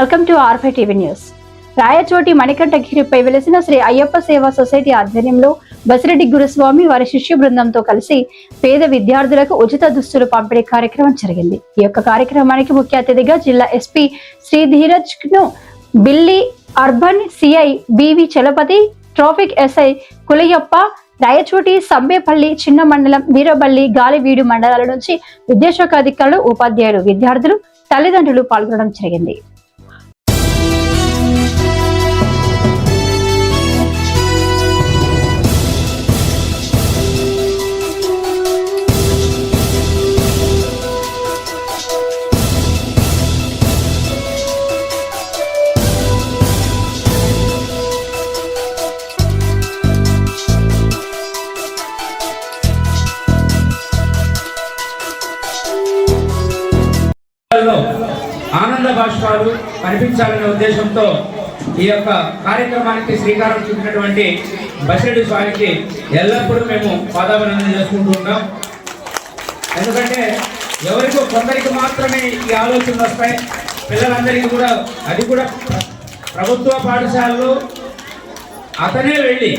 Welcome to ఆర్ఫై TV news. Rayachoti మణికంఠగిరిపై వెలిసిన శ్రీ అయ్యప్ప సేవా సొసైటీ ఆధ్వర్యంలో బసిరెడ్డి గురుస్వామి వారి శిష్య బృందంతో కలిసి పేద విద్యార్థులకు ఉచిత దుస్తులు పంపిణీ కార్యక్రమం జరిగింది. ఈ యొక్క కార్యక్రమానికి ముఖ్య అతిథిగా జిల్లా ఎస్పీ శ్రీ ధీరజ్ను బిల్లి urban CI B V Chalapathi traffic SI Kulayappa Rayachoti Sambepalli చిన్న మండలం వీరబల్లి గాలివీడు మండలాల నుంచి విద్యాశాఖ అధికారులు ఉపాధ్యాయులు విద్యార్థులు తల్లిదండ్రులు పాల్గొనడం జరిగింది. ఆనంద కనిపించాలనే ఉద్దేశంతో ఈ యొక్క కార్యక్రమానికి శ్రీకారం చుట్టినటువంటి బసిరెడ్డి స్వామికి ఎల్లప్పుడూ మేము పాదాభినందన చేసుకుంటూ ఉంటాం ఎందుకంటే ఎవరికో కొందరికి మాత్రమే ఈ ఆలోచనలు వస్తాయి. పిల్లలందరికీ కూడా అది కూడా ప్రభుత్వ పాఠశాలలో అతనే వెళ్ళి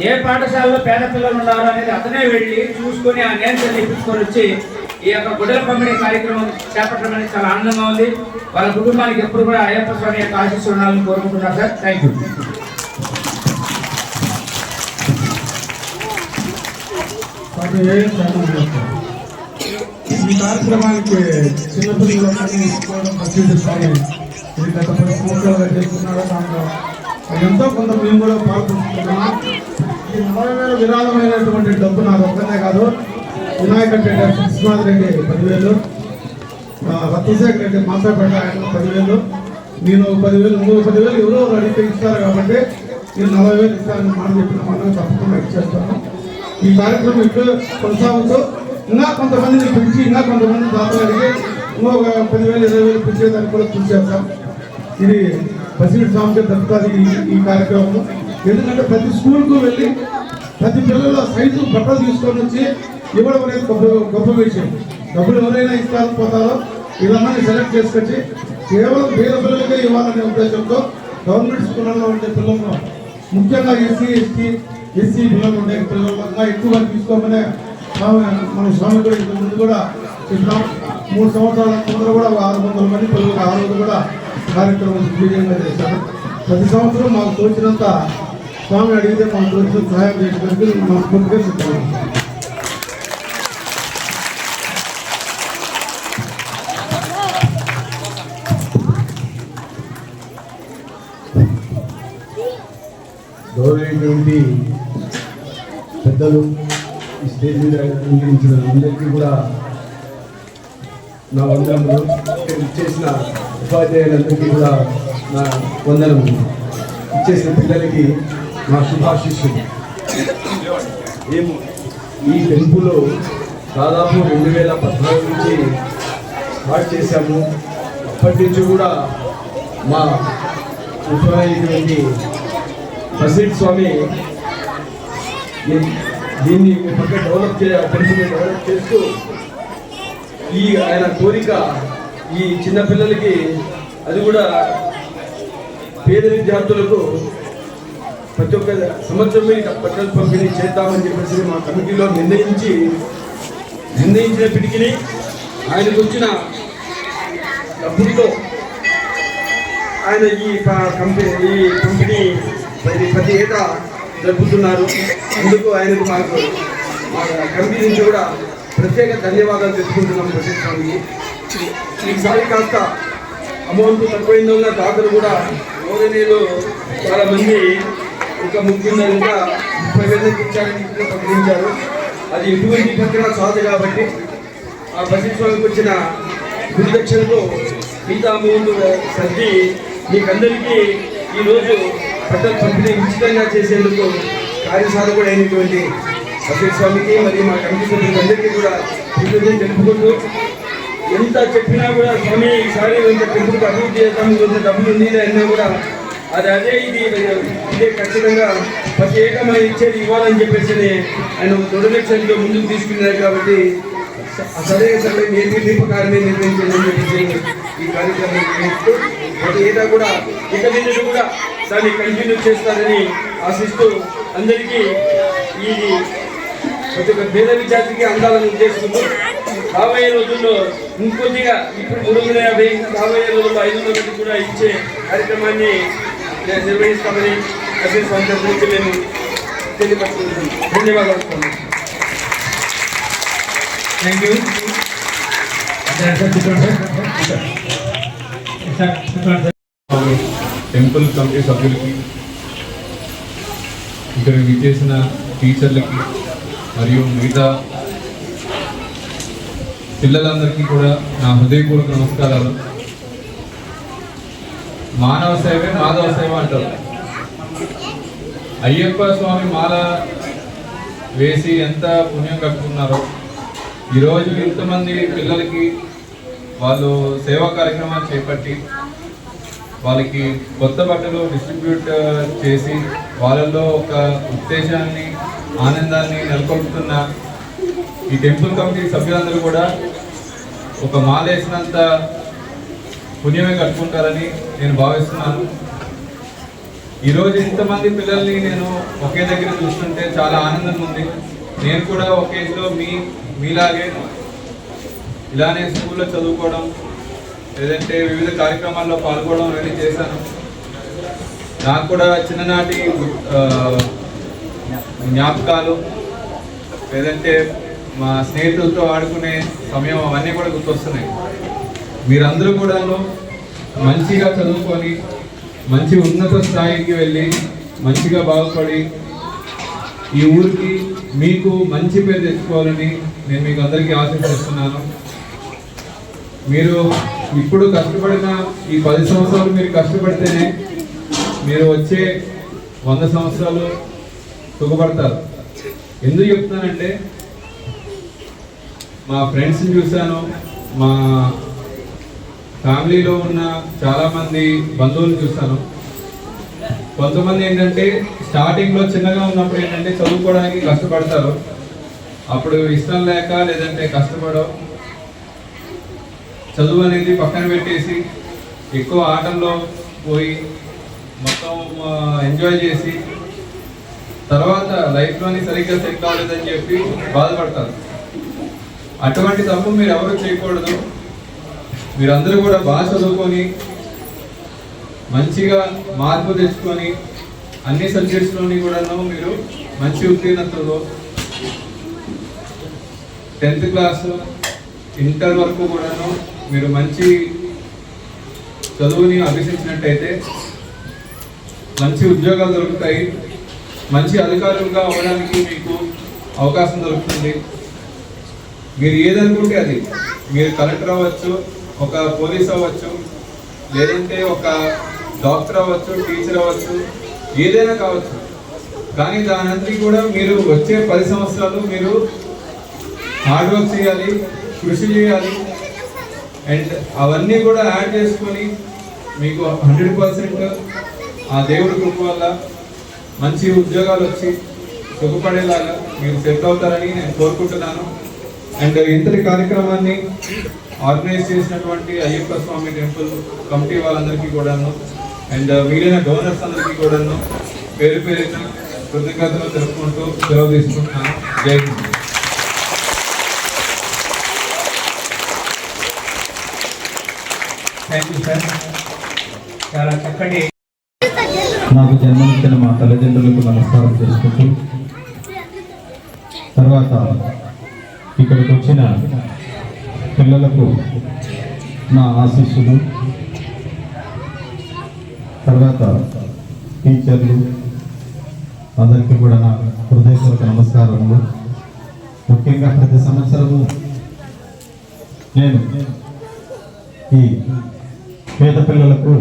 ఏ పాఠశాలలో పేద పిల్లలు ఉన్నారో అనేది అతనే వెళ్ళి చూసుకొని ఆ నేర్చుని తెప్పించుకొని వచ్చి ఈ యొక్క గుడ్డల పంపిణీ కార్యక్రమం చేపట్టడం అనేది చాలా ఆనందంగా ఉంది. వాళ్ళ కుటుంబానికి ఎప్పుడు కూడా అయ్యప్ప స్వామి యొక్క ఆశీస్సు ఉండాలని కోరుకుంటున్నారు సార్. థ్యాంక్ యూ ఈ కార్యక్రమానికి చిన్నపిల్లలందరినీ ప్రసిద్ధి స్వామి ఇది గత పది సంవత్సరాలుగా చేస్తున్నారో దాంట్లో. ఎంతో కొంత మేము కూడా పాల్గొంటున్నాం ఈ నలభై వేల విరాళమైనటువంటి డబ్బు నాకు ఒక్కనే కాదు. వినాయక రెడ్డి విశ్వనాథ్ రెడ్డి పదివేలు. ఆ, రత్నశేఖర్ రెడ్డి మాసాపేట ఆయన పదివేలు. నేను పదివేలు మూడు పదివేలు ఎవరో అడిగితే ఇస్తారు కాబట్టి నేను నలభై వేలు ఇస్తానని మాట చెప్పిన మనం తప్పకుండా ఇచ్చేస్తాను. ఈ కార్యక్రమం ఇప్పుడు కొనసాగుతూ ఇంకా కొంతమందిని పిలిచి ఇంకా కొంతమంది దాతలు అడిగి ఇంకొక పదివేలు ఇరవై వేలు పిలిచేదానికి కూడా కృషి చేస్తాం ఇది బసిరెడ్డి స్వామికి దక్కుతుంది ఈ ఈ కార్యక్రమం ఎందుకంటే ప్రతి స్కూల్కు వెళ్ళి ప్రతి పిల్లల సైజు బట్టలు తీసుకొని వచ్చి ఇవ్వడం అనేది గొప్ప గొప్ప విషయం. డబ్బులు ఎవరైనా ఇస్తారు పోతారో వీళ్ళందరినీ సెలెక్ట్ చేసుకొచ్చి కేవలం పేద పిల్లలకే ఇవ్వాలనే ఉద్దేశంతో గవర్నమెంట్ స్కూళ్ళలో ఉండే పిల్లలను ముఖ్యంగా ఎస్సీ ఎస్టీ ఎస్సీ పిల్లలు ఉండే పిల్లలు ఇంకా ఎక్కువగా తీసుకోమనే స్వామి మన స్వామి కూడా ఇంతకు ముందు కూడా చెప్పినాం. మూడు సంవత్సరాల ముందర కూడా ఆరు వందల మంది పిల్లలకు ఆ రోజు కూడా కార్యక్రమం విజయంగా చేశారు. ప్రతి సంవత్సరం మాకు తోచినంత స్వామి అడిగితే మాకు తోచిన సహాయం చేయడానికి మనస్ఫూర్తిగా సిద్ధం గౌరవైనటువంటి పెద్దలు ఈ స్టేజ్ మీద అందించిన అందరికీ కూడా నా వందనములు. ఇచ్చేసిన ఉపాధ్యాయులందరికీ కూడా నా వందనములు. ఇచ్చేసిన పిల్లలకి నా శుభాశిష్యులు ఏమో? ఈ టెంపుల్ దాదాపు రెండు వేల పద్నాలుగు నుంచి స్టార్ట్ చేశాము. అప్పటి నుంచి కూడా మా ముఖ్యమైనటువంటి ప్రసిద్ధ్ స్వామి దీన్ని ఒక పక్క డెవలప్ చేయ పరిస్థితి డెవలప్ చేస్తూ ఈ ఆయన కోరిక ఈ చిన్నపిల్లలకి అది కూడా పేద విద్యార్థులకు ప్రతి ఒక్క సంవత్సరం మీద బట్టలు పంపిణీ చేద్దామని చెప్పేసి మా కమిటీలో నిర్ణయించి నిర్ణయించినప్పటికీ ఆయనకు వచ్చిన డబ్బులతో ఆయన ఈ కంపెనీ ఈ కంపెనీ ప్రతి ప్రతి ఏటా జరుపుతున్నారు. అందుకు ఆయనకు మాకు మా కమిటీ నుంచి కూడా ప్రత్యేక ధన్యవాదాలు తెలుసుకుంటున్నాం ప్రసిద్ధ స్వామికి. ఈసారి కాస్త అమౌంట్ తక్కువైందన్న దాతలు కూడా గౌరవనీయులు చాలా మంది ఇంకా ముఖ్యంగా ఇంకా ముప్పై వేలకు ఇచ్చారని కూడా ప్రకటించారు. అది ఎటువంటి పక్కన సాధు కాబట్టి ఆ ప్రసిద్ధ స్వామికి వచ్చిన గురుదక్షిణతో మిగతా అమౌంట్ సర్ది మీకందరికీ ఈరోజు పెద్ద పంపిణీ ఉచితంగా చేసేందుకు కార్యసాధకుడు అయినటువంటి ప్రసిద్ధ స్వామికి మరియు మా కమిటీ సభ్యులందరికీ కూడా కృతజ్ఞతలు తెలుపుకుంటూ ఎంత చెప్పినా కూడా స్వామి ఈసారి ఇంత టెంపుల్కి అభివృద్ధి చేస్తాము ఇంత డబ్బులు ఉంది అన్నా కూడా అది అదే ఇది ఇదే ఖచ్చితంగా ప్రతి ఇచ్చేది ఇవ్వాలని చెప్పేసి ఆయన దృఢలక్ష్యంతో ముందుకు తీసుకున్నారు కాబట్టి స- సరైన సరైన నేర్పి దీపకాన్ని నిర్వహించండి అని చెప్పేసి ఈ కార్యక్రమం నిర్వహిస్తూ కూడా ఇక నుంచి కూడా దాన్ని కంటిన్యూ చేస్తారని ఆశిస్తూ అందరికీ ఈ ప్రతి ఒక్క పేద విద్యార్థికి అందాలని ఉద్దేశిస్తూ రాబోయే రోజుల్లో ఇంకొద్దిగా ఇప్పుడు మూడు వందల యాభై రాబోయే రోజుల్లో ఐదు వందల కూడా ఇచ్చే కార్యక్రమాన్ని నిర్వహిస్తామని అసలు సందర్భంగా నేను తెలియపరుచుకుంటున్నాను ధన్యవాదాలు థ్యాంక్ యూ సార్ కూర్చోండి సార్ సార్ కూర్చోండి సార్ టెంపుల్ కమిటీ సభ్యులకి ఇక్కడ విచ్చేసిన టీచర్లకి మరియు మిగతా పిల్లలందరికీ కూడా నా హృదయపూర్వక నమస్కారాలు. మానవ సేవే మాధవ సేవ అంటారు. అయ్యప్ప స్వామి మాల వేసి ఎంత పుణ్యం కట్టుకున్నారో ఈరోజు ఇంతమంది పిల్లలకి వాళ్ళు సేవా కార్యక్రమాలు చేపట్టి వాళ్ళకి కొత్త బట్టలు డిస్ట్రిబ్యూట్ uh, చేసి వాళ్ళల్లో ఒక ఉత్తేజాన్ని ఆనందాన్ని నెలకొల్పుతున్న ఈ టెంపుల్ కమిటీ సభ్యులందరూ కూడా ఒక మాలేసినంత పుణ్యమే కట్టుకుంటారని నేను భావిస్తున్నాను. ఈరోజు ఇంతమంది పిల్లల్ని నేను ఒకే దగ్గర చూస్తుంటే చాలా ఆనందంగా ఉంది. నేను కూడా ఒక ఏజ్లో మీ మీలాగే ఇలానే స్కూల్లో చదువుకోవడం లేదంటే వివిధ కార్యక్రమాల్లో పాల్గొనడం అనేది చేశాను. నాకు కూడా చిన్ననాటి జ్ఞాపకాలు లేదంటే మా స్నేహితులతో ఆడుకునే సమయం అవన్నీ కూడా గుర్తొస్తున్నాయి. మీరందరూ కూడాను మంచిగా చదువుకొని మంచి ఉన్నత స్థాయికి వెళ్ళి మంచిగా బాగుపడి ఈ ఊరికి మీకు మంచి పేరు తెచ్చుకోవాలని నేను మీకు అందరికీ ఆశిస్తున్నాను. మీరు ఇప్పుడు కష్టపడిన ఈ పది సంవత్సరాలు మీరు కష్టపడితేనే మీరు వచ్చే వంద సంవత్సరాలు సుఖపడతారు. ఎందుకు చెప్తానంటే మా ఫ్రెండ్స్ని చూశాను మా ఫ్యామిలీలో ఉన్న చాలామంది బంధువులు చూశాను. కొంతమంది ఏంటంటే స్టార్టింగ్లో చిన్నగా ఉన్నప్పుడు ఏంటంటే చదువుకోవడానికి కష్టపడతారు. అప్పుడు ఇష్టం లేక లేదంటే కష్టపడవు చదువు అనేది పక్కన పెట్టేసి ఎక్కువ ఆటల్లో పోయి మొత్తం ఎంజాయ్ చేసి తర్వాత లైఫ్లోని సరిగ్గా సెట్ కాలేదని చెప్పి బాధపడతారు. అటువంటి తప్పు మీరు ఎవరు చేయకూడదు. మీరందరూ కూడా బాగా చదువుకొని మంచిగా మార్పు తెచ్చుకొని అన్ని సబ్జెక్ట్స్లోని కూడాను మీరు మంచి ఉత్తీర్ణతలో టెన్త్ క్లాస్ ఇంటర్ వరకు కూడాను మీరు మంచి చదువుని అభ్యసించినట్టయితే మంచి ఉద్యోగాలు దొరుకుతాయి. మంచి అధికారులుగా అవ్వడానికి మీకు అవకాశం దొరుకుతుంది. మీరు ఏదనుకుంటే అది. మీరు కలెక్టర్ అవ్వచ్చు ఒక పోలీస్ అవ్వచ్చు లేదంటే ఒక డాక్టర్ అవ్వచ్చు టీచర్ అవ్వచ్చు ఏదైనా కావచ్చు. కానీ దానంతా కూడా మీరు వచ్చే పది సంవత్సరాలు మీరు హార్డ్ వర్క్ చేయాలి కృషి చేయాలి. అండ్ అవన్నీ కూడా యాడ్ చేసుకొని మీకు హండ్రెడ్ పర్సెంట్ ఆ దేవుడి కృప వల్ల మంచి ఉద్యోగాలు వచ్చి సుఖపడేలాగా మీరు సెట్ అవుతారని నేను కోరుకుంటున్నాను. అండ్ ఇంతటి కార్యక్రమాన్ని ఆర్గనైజ్ చేసినటువంటి అయ్యప్ప స్వామి టెంపుల్ కమిటీ వాళ్ళందరికీ కూడాను అండ్ మిగిలిన డోనర్స్ అందరికీ కూడాను పేరు పేరున కృతజ్ఞతలు తెలుపుకుంటూ సెలవు తీసుకుంటున్నాను. జై హింద్. Thank you sir. చాలా చక్కటి నాకు జన్మనిచ్చిన మా తల్లిదండ్రులకు నమస్కారం చేసుకుంటూ తర్వాత ఇక్కడికి వచ్చిన పిల్లలకు నా ఆశీస్సులు తర్వాత టీచర్లు అందరికీ కూడా నా హృదయపూర్వక నమస్కారములు. ముఖ్యంగా ప్రతి సంవత్సరము నేను ఈ పేద పిల్లలకు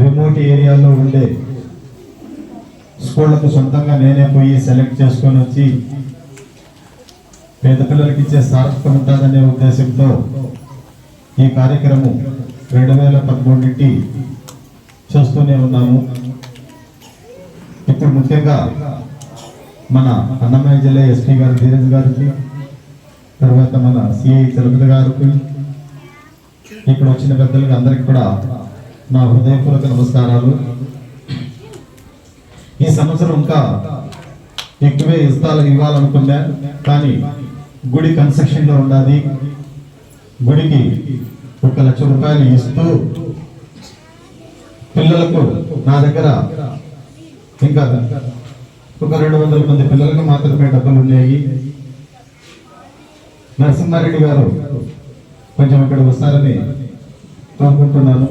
రిమోట్ ఏరియాలో ఉండే స్కూళ్ళకు సొంతంగా నేనే పోయి సెలెక్ట్ చేసుకొని వచ్చి పేద పిల్లలకి ఇచ్చే సార్థకం ఉంటుందనే ఉద్దేశంతో ఈ కార్యక్రమం రెండు వేల పదమూడు నుండి చేస్తూనే ఉన్నాము. ఇప్పుడు ముఖ్యంగా మన అన్నమయ్య జిల్లా ఎస్పీ గారు ధీరజ్ గారికి తర్వాత మన సిఐ తిరుపతి గారికి ఇక్కడ వచ్చిన పెద్దలకి అందరికి కూడా నా హృదయపూర్వక నమస్కారాలు. ఈ సంవత్సరం ఇంకా ఎక్కువే ఇస్తాలు ఇవ్వాలనుకున్నా కానీ గుడి కన్స్ట్రక్షన్లో ఉండాలి. గుడికి ఒక లక్ష రూపాయలు ఇస్తూ పిల్లలకు నా దగ్గర ఇంకా ఒక రెండు వందల మంది పిల్లలకు మాత్రమే డబ్బులు ఉన్నాయి నరసింహారెడ్డి గారు కొంచెం ఇక్కడ వస్తారని అనుకుంటున్నాను.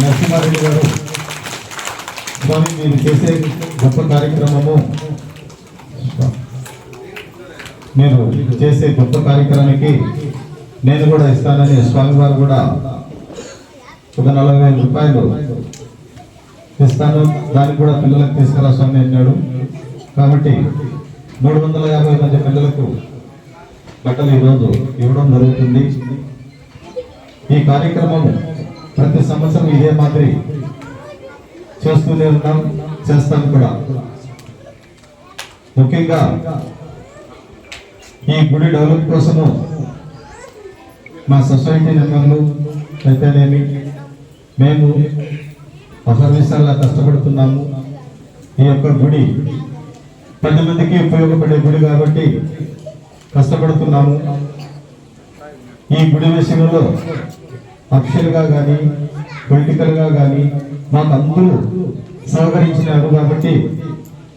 నరసింహారెడ్డి గారు స్వామి మీరు చేసే గొప్ప కార్యక్రమము మీరు చేసే గొప్ప కార్యక్రమానికి నేను కూడా ఇస్తానని స్వామి వారు కూడా ఒక నలభై వేల రూపాయలు ఇస్తాను. దానికి కూడా పిల్లలకు తీసుకురా స్వామి అన్నాడు. కాబట్టి మూడు వందల యాభై మంది పిల్లలకు బట్టలు ఈరోజు ఇవ్వడం జరుగుతుంది. ఈ కార్యక్రమం ప్రతి సంవత్సరం ఇదే మాదిరి చేస్తూనే ఉన్నాం చేస్తాం కూడా. ముఖ్యంగా ఈ గుడి డెవలప్ కోసము మా సొసైటీ మెంబర్లు అయితేనేమి మేము అహర్నిశాలా కష్టపడుతున్నాము. ఈ యొక్క గుడి పది మందికి ఉపయోగపడే గుడి కాబట్టి కష్టపడుతున్నాము. ఈ గుడి విషయంలో అఫిషియల్గా కానీ పొలిటికల్గా కానీ మాకు అందరూ సహకరించినారు కాబట్టి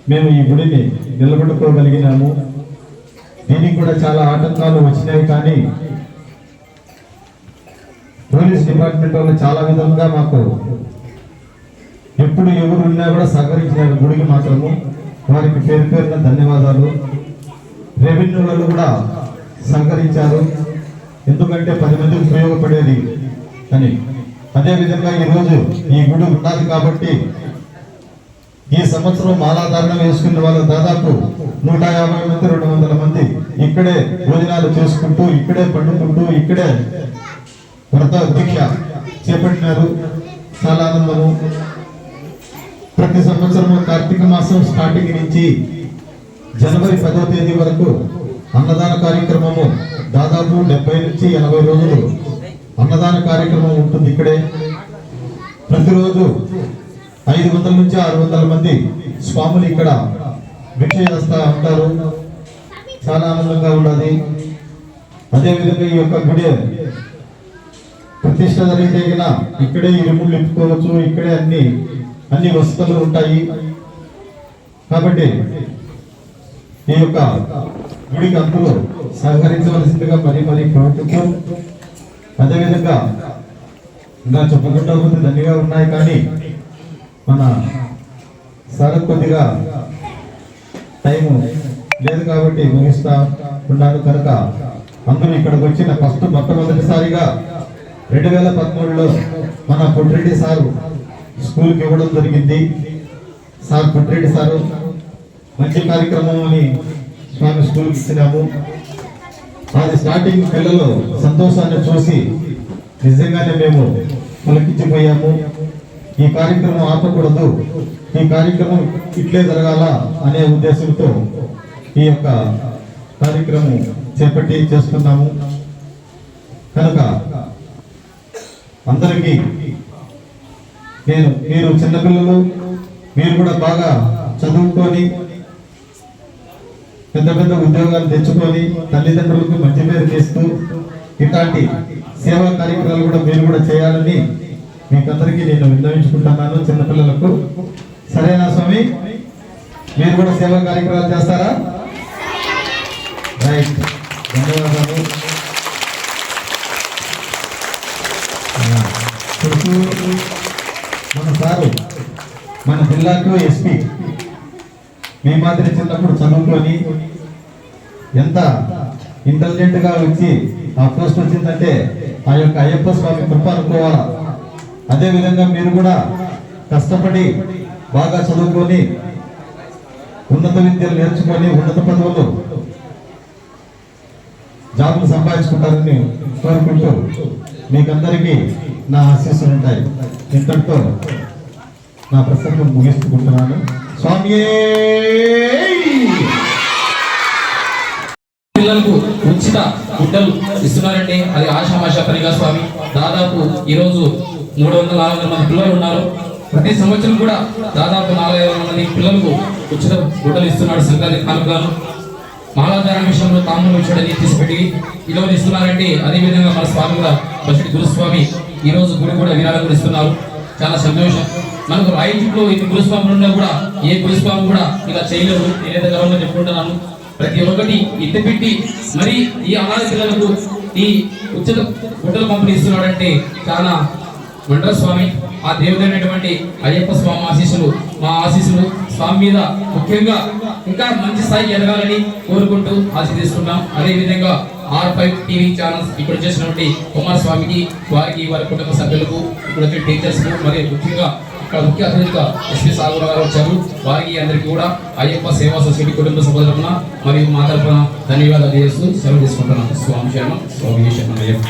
మేము ఈ గుడిని నిలబెట్టుకోగలిగినాము. దీనికి కూడా చాలా ఆటంకాలు వచ్చినాయి కానీ పోలీస్ డిపార్ట్మెంట్ వాళ్ళు చాలా విధంగా మాకు ఎప్పుడు ఎవరు ఉన్నా కూడా సహకరించినారు. గుడికి మాత్రము. వారికి పేరు పేరున ధన్యవాదాలు. రెవెన్యూ వాళ్ళు కూడా సహకరించారు. ఎందుకంటే పది మందికి ఉపయోగపడేది అని. అదేవిధంగా ఈరోజు ఈ గుడి ఉన్నది కాబట్టి ఈ సంవత్సరం మాలాధారణ వేసుకున్న వాళ్ళు దాదాపు నూట యాభై మంది రెండు వందల మంది ఇక్కడే భోజనాలు చేసుకుంటూ ఇక్కడే పండుకుంటూ ఇక్కడే వ్రత దీక్ష చేపట్టినారు. చాలా ఆనందము. ప్రతి సంవత్సరము కార్తీక మాసం స్టార్టింగ్ నుంచి జనవరి పదో తేదీ వరకు అన్నదాన కార్యక్రమము దాదాపు డెబ్బై నుంచి ఎనభై రోజులు అన్నదాన కార్యక్రమం ఉంటుంది ఇక్కడే. ప్రతిరోజు ఐదు వందల నుంచి ఆరు వందల మంది స్వాములు ఇక్కడ భిక్ష చేస్తా ఉంటారు. చాలా ఆనందంగా ఉన్నది. అదేవిధంగా ఈ యొక్క గుడి ప్రతిష్ట జరిగితే ఇక్కడే ఇరుములు ఎత్తుకోవచ్చు ఇక్కడే అన్ని అన్ని వసతులు ఉంటాయి. కాబట్టి ఈ యొక్క గుడికి అందరూ సహకరించవలసిందిగా మరి మరి కోరుకుంటూ అదేవిధంగా ఇంకా చెప్పకుండా దండిగా ఉన్నాయి. కానీ మన సార్ కొద్దిగా టైము లేదు కాబట్టి ముగిస్తా ఉన్నాను కనుక అందరూ ఇక్కడికి వచ్చిన ఫస్ట్ మొట్టమొదటిసారిగా రెండు వేల పదమూడులో మన పుట్రెడ్డి సారు స్కూల్కి ఇవ్వడం జరిగింది. సార్ పుట్రెడ్డి సారు మంచి కార్యక్రమం అని స్వామి స్కూల్కి ఇచ్చినాము. అది స్టార్టింగ్ పిల్లలు సంతోషాన్ని చూసి నిజంగానే మేము పులకించిపోయాము. ఈ కార్యక్రమం ఆపకూడదు. ఈ కార్యక్రమం ఇట్లే జరగాల అనే ఉద్దేశంతో ఈ యొక్క కార్యక్రమం చేపట్టి చేస్తున్నాము. కనుక అందరికీ నేను మీరు చిన్నపిల్లలు మీరు కూడా బాగా చదువుకొని పెద్ద పెద్ద ఉద్యోగాలు తెచ్చుకొని తల్లిదండ్రులకు మంచి పేరు చేస్తూ ఇట్లాంటి సేవా కార్యక్రమాలు కూడా మీరు కూడా చేయాలని మీకందరికీ నేను విన్నవించుకుంటున్నాను చిన్నపిల్లలకు. సరేనా స్వామి? మీరు కూడా సేవా కార్యక్రమాలు చేస్తారా? రైట్ ధన్యవాదాలు. మన సారు మన జిల్లాకు ఎస్పీ. మీ మాదిరి చిన్నప్పుడు చదువుకొని ఎంత ఇంటెలిజెంట్గా వచ్చి ఆ పోస్ట్ వచ్చిందంటే ఆ యొక్క అయ్యప్ప స్వామి కృప అనుకోవాలా? అదేవిధంగా మీరు కూడా కష్టపడి బాగా చదువుకొని ఉన్నత విద్యలు నేర్చుకొని ఉన్నత పదవులు జాబులు సంపాదించుకుంటారని కోరుకుంటూ మీకందరికీ నా ఆశీస్సులు ఉంటాయి. ఇంతటితో నా ప్రసంగం ముగిస్తుకుంటున్నాను. స్వామి పిల్లలకు ఉచిత గుడ్డలు ఇస్తున్నారండి. అది ఆశామాష పనిగా స్వామి. దాదాపు ఈరోజు మూడు వందల నాలుగు వందల మంది పిల్లలు ఉన్నారు ప్రతి సంవత్సరం కూడా దాదాపు నాలుగు ఐదు మంది పిల్లలకు ఉచిత గుడ్డలు ఇస్తున్నాడు సంక్రాంతి కానుకలను మాలాధార విషయంలో తాములు చూడని తీసుకెట్టి ఇలా ఇస్తున్నారంటే అదే విధంగా మన స్వామి కూడా బసటి గురుస్వామి ఈ రోజు గుడి కూడా విరాళం ఇస్తున్నారు. చాలా సంతోషం. మనకు రాయితీలో ఇన్ని గురుస్వాములు ఉన్నా కూడా ఏ గురుస్వామి కూడా ఇలా చేయలేదు. నేనైతే గర్వంగా చెప్పుకుంటున్నాను. ప్రతి ఒక్కటి ఇంత పెట్టి మరి ఈ అనాథ పిల్లలకు ఈ ఉచిత గుడ్డలు పంపిణీ ఇస్తున్నాడంటే చాలా మండల స్వామి ఆ దేవుడైనటువంటి అయ్యప్ప స్వామి ఆశీస్సులు మా ఆశీస్సులు స్వామి మీద ముఖ్యంగా ఇంకా మంచి స్థాయి ఎదగాలని కోరుకుంటూ ఆశీర్దిస్తున్నాం. అదేవిధంగా ఆర్ ఫైవ్ టీవీ ఛానల్స్ ఇప్పుడు చేసినటువంటి కుమారస్వామికి వారికి వారి కుటుంబ సభ్యులకు ఇప్పుడు వచ్చే టీచర్స్ మరియు ముఖ్యంగా ఇక్కడ ముఖ్య అతిథిగా ఎస్పీ సాగర్ గారు వచ్చారు. వారికి అందరికీ కూడా అయ్యప్ప సేవా సొసైటీ కుటుంబ సభ్యుల మరియు మా తరఫున ధన్యవాదాలు చేస్తూ సెలవు తీసుకుంటున్నాను స్వామి శరణం స్వామి శరణం అయ్యప్ప.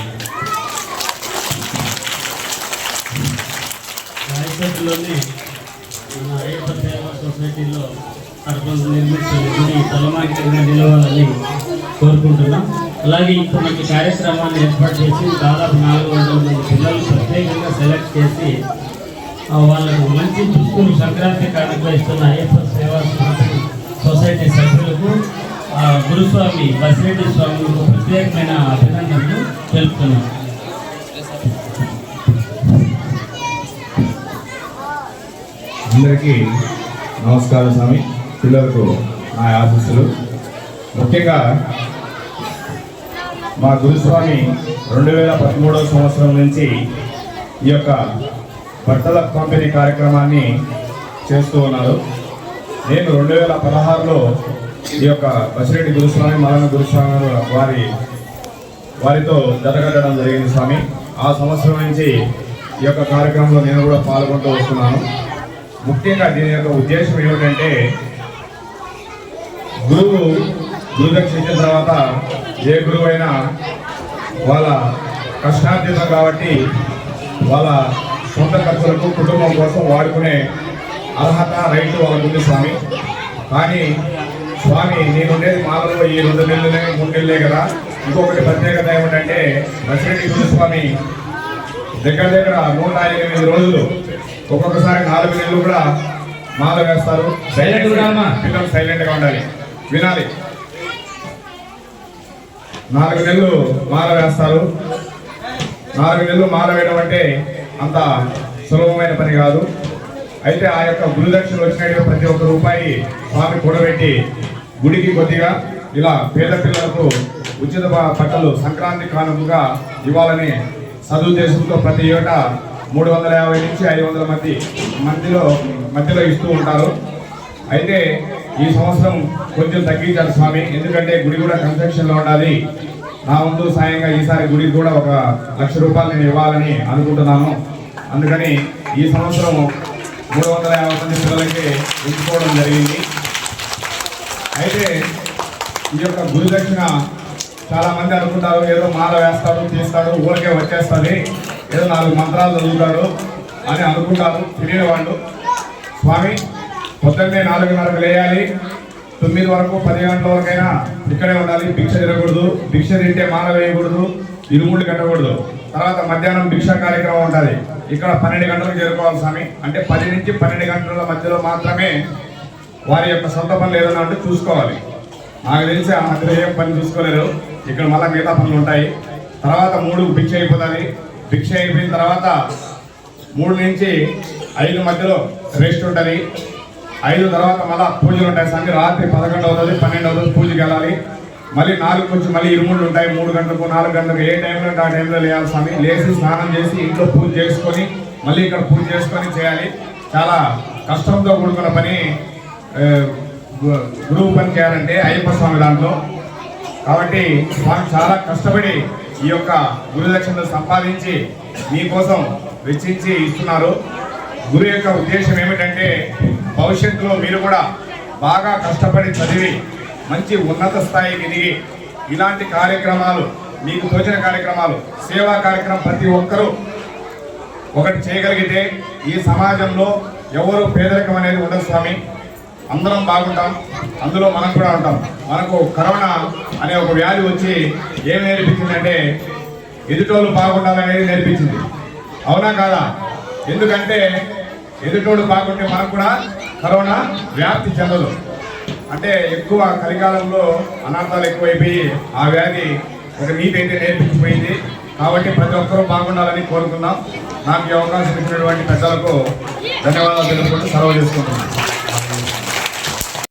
రాయపేటలోని మన అయ్యప్ప సేవా సొసైటీలో కడపలు నిర్మించిన గుడి తలమాకిగా నిలవాలని కోరుకుంటున్నాం. అలాగే ఇప్పుడు మంచి కార్యక్రమాన్ని ఏర్పాటు చేసి దాదాపు నాలుగు వందల మంది పిల్లలు ప్రత్యేకంగా సెలెక్ట్ చేసి వాళ్ళకు మంచి దుస్తులు సంక్రాంతి కానుక ఇస్తున్న అయ్యప్ప సేవా సొసైటీ సభ్యులకు గురుస్వామి బసిరెడ్డి స్వాములకు ప్రత్యేకమైన అభినందనలు తెలుపుతున్నాం. అందరికీ నమస్కారం స్వామి పిల్లలకు నా ఆశీస్సులు. ముఖ్యంగా మా గురుస్వామి రెండు వేల పదమూడవ సంవత్సరం నుంచి ఈ యొక్క బట్టల పంపిణీ కార్యక్రమాన్ని చేస్తూ ఉన్నారు. నేను రెండు వేల పదహారులో ఈ యొక్క బసిరెడ్డి గురుస్వామి మలన గురుస్వామి వారి వారితో జతగట్టడం జరిగింది స్వామి. ఆ సంవత్సరం నుంచి ఈ యొక్క కార్యక్రమంలో నేను కూడా పాల్గొంటూ వస్తున్నాను. ముఖ్యంగా దీని యొక్క ఉద్దేశం ఏమిటంటే గురువు గురుదక్షిణ ఇచ్చిన తర్వాత ఏ గురువు అయినా వాళ్ళ కష్టార్జితం కాబట్టి వాళ్ళ సొంత ఖర్చులకు కుటుంబం కోసం వాడుకునే అర్హత రైతు వాళ్ళకుంది స్వామి. కానీ స్వామి నేనుండేది మాలలో ఈ రెండు నెలలే మూడు నెలలే కదా. ఇంకొకటి ప్రత్యేకత ఏమిటంటే బసిరెడ్డి గురుస్వామి దగ్గర దగ్గర నూట ఎనిమిది రోజులు ఒక్కొక్కసారి నాలుగు నెలలు కూడా మాల వేస్తారు. పిల్లలు సైలెంట్గా ఉండాలి. వినాలి. నాలుగు నెలలు మాల వేస్తారు. నాలుగు నెలలు మాల వేయడం అంటే అంత సులభమైన పని కాదు. అయితే ఆ యొక్క గురుదక్షిణ వచ్చినట్టు ప్రతి ఒక్క రూపాయి స్వామి కూడబెట్టి గుడికి కొద్దిగా ఇలా పేద పిల్లలకు ఉచిత బట్టలు సంక్రాంతి కానుకగా ఇవ్వాలని సదుద్దేశంతో ప్రతి ఏటా మూడు వందల యాభై నుంచి ఐదు వందల మంది మధ్యలో మధ్యలో ఇస్తూ ఉంటారు. అయితే ఈ సంవత్సరం కొంచెం తగ్గించాలి స్వామి. ఎందుకంటే గుడి కూడా కన్స్ట్రక్షన్లో ఉండాలి. నా వంతు సాయంగా ఈసారి గుడికి కూడా ఒక లక్ష రూపాయలు నేను ఇవ్వాలని అనుకుంటున్నాను. అందుకని ఈ సంవత్సరం మూడు వందల యాభై మంది పిల్లలకి ఉంచుకోవడం జరిగింది. అయితే ఈ యొక్క గురుదక్షిణ దక్షిణ అనుకుంటారు. ఏదో మాల వేస్తాడు తీస్తాడు ఊరికే వచ్చేస్తుంది. ఏదో నాలుగు మంత్రాలు చదువుతాడు అని అనుకుంటారు తెలియని వాళ్ళు. స్వామి పొద్దున్నే నాలుగున్నరకు లేయాలి. తొమ్మిది వరకు పది గంటల వరకైనా ఇక్కడే ఉండాలి. భిక్ష తినకూడదు. భిక్ష తింటే మాల వేయకూడదు. ఇరుముళ్ళు కట్టకూడదు. తర్వాత మధ్యాహ్నం భిక్ష కార్యక్రమం ఉంటుంది. ఇక్కడ పన్నెండు గంటలకు చేరుకోవాలి స్వామి. అంటే పది నుంచి పన్నెండు గంటల మధ్యలో మాత్రమే వారి యొక్క సొంత పనులు ఏదైనా ఉంటే చూసుకోవాలి. నాకు తెలిసి ఆ మధ్యలో ఏం పని చూసుకోలేరు. ఇక్కడ మళ్ళీ మిగతా పనులు ఉంటాయి. తర్వాత మూడు భిక్ష అయిపోతుంది. భిక్ష అయిపోయిన తర్వాత మూడు నుంచి ఐదు మధ్యలో రెస్ట్ ఉంటుంది. ఐదు తర్వాత మళ్ళా పూజలు ఉంటాయి స్వామి. రాత్రి పదకొండు అవుతుంది పన్నెండు అవుతుంది పూజకి వెళ్ళాలి. మళ్ళీ నాలుగు కొంచెం మళ్ళీ ఇరుముళ్ళు ఉంటాయి. మూడు గంటలకు నాలుగు గంటలకు ఏ టైంలో ఆ టైంలో లేయాలి స్వామి? లేచి స్నానం చేసి ఇంట్లో పూజ చేసుకొని మళ్ళీ ఇక్కడ పూజ చేసుకొని చేయాలి. చాలా కష్టంతో కూడుకున్న పని గురువు పని చేయాలంటే అయ్యప్ప స్వామి దాంట్లో. కాబట్టి స్వామి చాలా కష్టపడి ఈ యొక్క గురుదక్షిణలు సంపాదించి మీకోసం వెచ్చించి ఇస్తున్నారు. గురు యొక్క ఉద్దేశం ఏమిటంటే భవిష్యత్తులో మీరు కూడా బాగా కష్టపడి చదివి మంచి ఉన్నత స్థాయికి దిగి ఇలాంటి కార్యక్రమాలు మీకు తోచిన కార్యక్రమాలు సేవా కార్యక్రమం ప్రతి ఒక్కరూ ఒకటి చేయగలిగితే ఈ సమాజంలో ఎవరు పేదరికం అనేది ఉండదు స్వామి. అందరం బాగుంటాం. అందులో మనం కూడా ఉంటాం. మనకు కరోనా అనే ఒక వ్యాధి వచ్చి ఏం నేర్పించిందంటే ఎదుటోళ్ళు బాగుండాలనేది నేర్పించింది. అవునా కాదా? ఎందుకంటే ఎదుటోడు బాగుంటే మనకు కూడా కరోనా వ్యాప్తి చెందదు. అంటే ఎక్కువ కలికాలంలో అనర్థాలు ఎక్కువైపోయి ఆ వ్యాధి ఒక నీతి అయితే నేర్పించిపోయింది. కాబట్టి ప్రతి ఒక్కరూ బాగుండాలని కోరుకుందాం. నాకు ఈ అవకాశం ఇచ్చినటువంటి పెద్దలకు ధన్యవాదాలు తెలుపుకుంటూ సెలవు చేసుకుంటున్నాను.